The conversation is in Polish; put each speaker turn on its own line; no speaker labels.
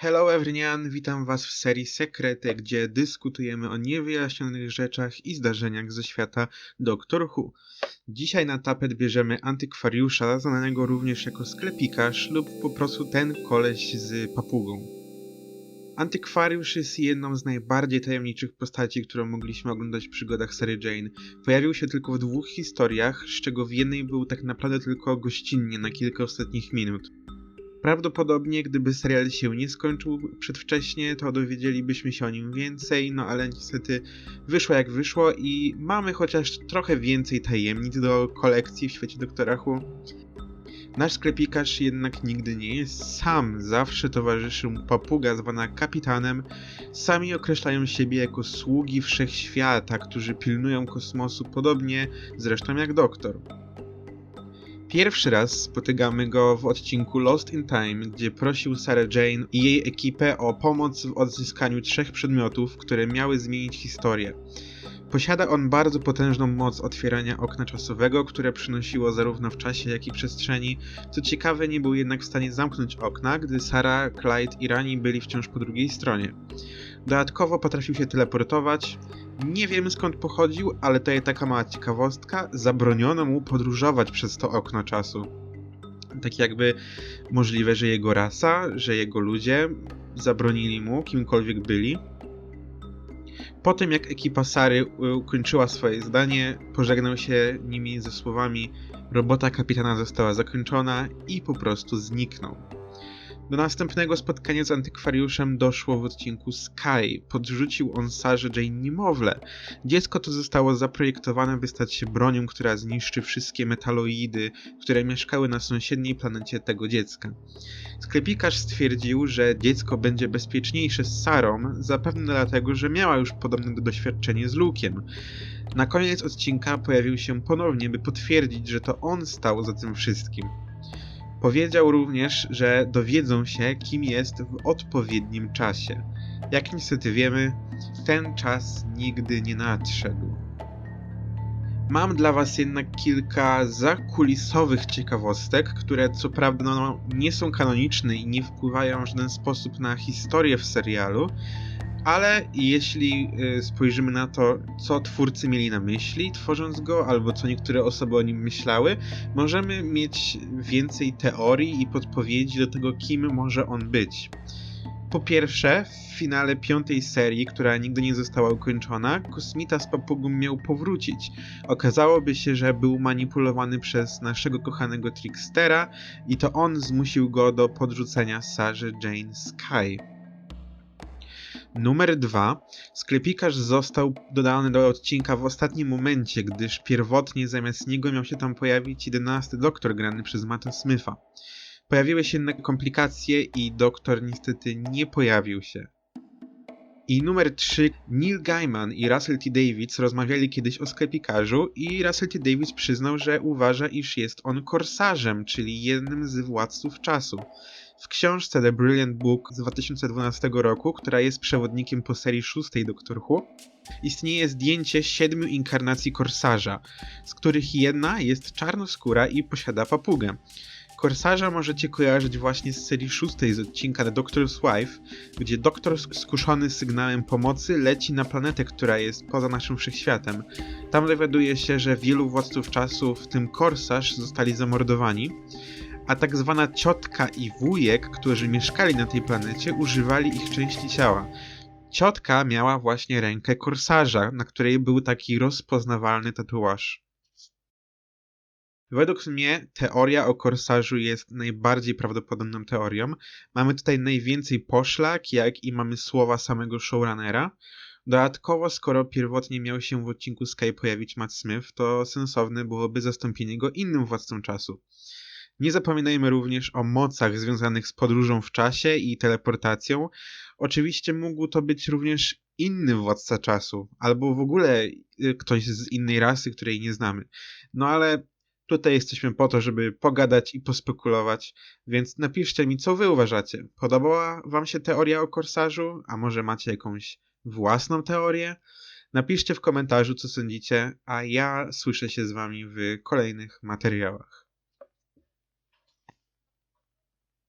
Hello everyone, witam was w serii Sekrety, gdzie dyskutujemy o niewyjaśnionych rzeczach i zdarzeniach ze świata Doctor Who. Dzisiaj na tapet bierzemy antykwariusza, znanego również jako sklepikarz lub po prostu ten koleś z papugą. Antykwariusz jest jedną z najbardziej tajemniczych postaci, którą mogliśmy oglądać w przygodach serii Jane. Pojawił się tylko w dwóch historiach, z czego w jednej był tak naprawdę tylko gościnnie na kilka ostatnich minut. Prawdopodobnie, gdyby serial się nie skończył przedwcześnie, to dowiedzielibyśmy się o nim więcej, no ale niestety wyszło jak wyszło i mamy chociaż trochę więcej tajemnic do kolekcji w świecie Doktora Who. Nasz sklepikarz jednak nigdy nie jest sam, zawsze towarzyszy mu papuga zwana kapitanem. Sami określają siebie jako sługi wszechświata, którzy pilnują kosmosu podobnie zresztą jak doktor. Pierwszy raz spotykamy go w odcinku Lost in Time, gdzie prosił Sarah Jane i jej ekipę o pomoc w odzyskaniu trzech przedmiotów, które miały zmienić historię. Posiada on bardzo potężną moc otwierania okna czasowego, które przynosiło zarówno w czasie, jak i przestrzeni. Co ciekawe, nie był jednak w stanie zamknąć okna, gdy Sarah, Clyde i Rani byli wciąż po drugiej stronie. Dodatkowo potrafił się teleportować. Nie wiemy skąd pochodził, ale to jest taka mała ciekawostka. Zabroniono mu podróżować przez to okno czasu. Tak jakby możliwe, że jego rasa, że jego ludzie zabronili mu, kimkolwiek byli. Po tym jak ekipa Sary ukończyła swoje zdanie, pożegnał się nimi ze słowami robota kapitana została zakończona i po prostu zniknął. Do następnego spotkania z antykwariuszem doszło w odcinku Sky. Podrzucił on Sarze Jane niemowlę. Dziecko to zostało zaprojektowane, by stać się bronią, która zniszczy wszystkie metaloidy, które mieszkały na sąsiedniej planecie tego dziecka. Sklepikarz stwierdził, że dziecko będzie bezpieczniejsze z Sarą, zapewne dlatego, że miała już podobne doświadczenie z Luke'iem. Na koniec odcinka pojawił się ponownie, by potwierdzić, że to on stał za tym wszystkim. Powiedział również, że dowiedzą się, kim jest w odpowiednim czasie. Jak niestety wiemy, ten czas nigdy nie nadszedł. Mam dla Was jednak kilka zakulisowych ciekawostek, które co prawda no, nie są kanoniczne i nie wpływają w żaden sposób na historię w serialu, ale jeśli y, spojrzymy na to, co twórcy mieli na myśli, tworząc go, albo co niektóre osoby o nim myślały, możemy mieć więcej teorii i podpowiedzi do tego, kim może on być. Po pierwsze, w finale piątej serii, która nigdy nie została ukończona, kosmita z papugą miał powrócić. Okazałoby się, że był manipulowany przez naszego kochanego Trickstera i to on zmusił go do podrzucenia Sarze Jane Sky. Numer 2. Sklepikarz został dodany do odcinka w ostatnim momencie, gdyż pierwotnie zamiast niego miał się tam pojawić 11 doktor grany przez Matta Smitha. Pojawiły się jednak komplikacje i doktor niestety nie pojawił się. I numer 3. Neil Gaiman i Russell T. Davids rozmawiali kiedyś o sklepikarzu i Russell T. Davids przyznał, że uważa, iż jest on korsarzem, czyli jednym z władców czasu. W książce The Brilliant Book z 2012 roku, która jest przewodnikiem po serii szóstej Doctor Who, istnieje zdjęcie siedmiu inkarnacji korsarza, z których jedna jest czarnoskóra i posiada papugę. Korsarza możecie kojarzyć właśnie z serii szóstej z odcinka The Doctor's Wife, gdzie doktor skuszony sygnałem pomocy leci na planetę, która jest poza naszym wszechświatem. Tam dowiaduje się, że wielu władców czasu, w tym korsarz, zostali zamordowani, a tak zwana ciotka i wujek, którzy mieszkali na tej planecie, używali ich części ciała. Ciotka miała właśnie rękę korsarza, na której był taki rozpoznawalny tatuaż. Według mnie teoria o korsarzu jest najbardziej prawdopodobną teorią. Mamy tutaj najwięcej poszlak, jak i mamy słowa samego showrunnera. Dodatkowo, skoro pierwotnie miał się w odcinku Sky pojawić Matt Smith, to sensowne byłoby zastąpienie go innym władcą czasu. Nie zapominajmy również o mocach związanych z podróżą w czasie i teleportacją. Oczywiście mógł to być również inny władca czasu, albo w ogóle y, ktoś z innej rasy, której nie znamy. No ale tutaj jesteśmy po to, żeby pogadać i pospekulować, więc napiszcie mi, co wy uważacie. Podobała wam się teoria o korsarzu? A może macie jakąś własną teorię? Napiszcie w komentarzu, co sądzicie, a ja słyszę się z wami w kolejnych materiałach.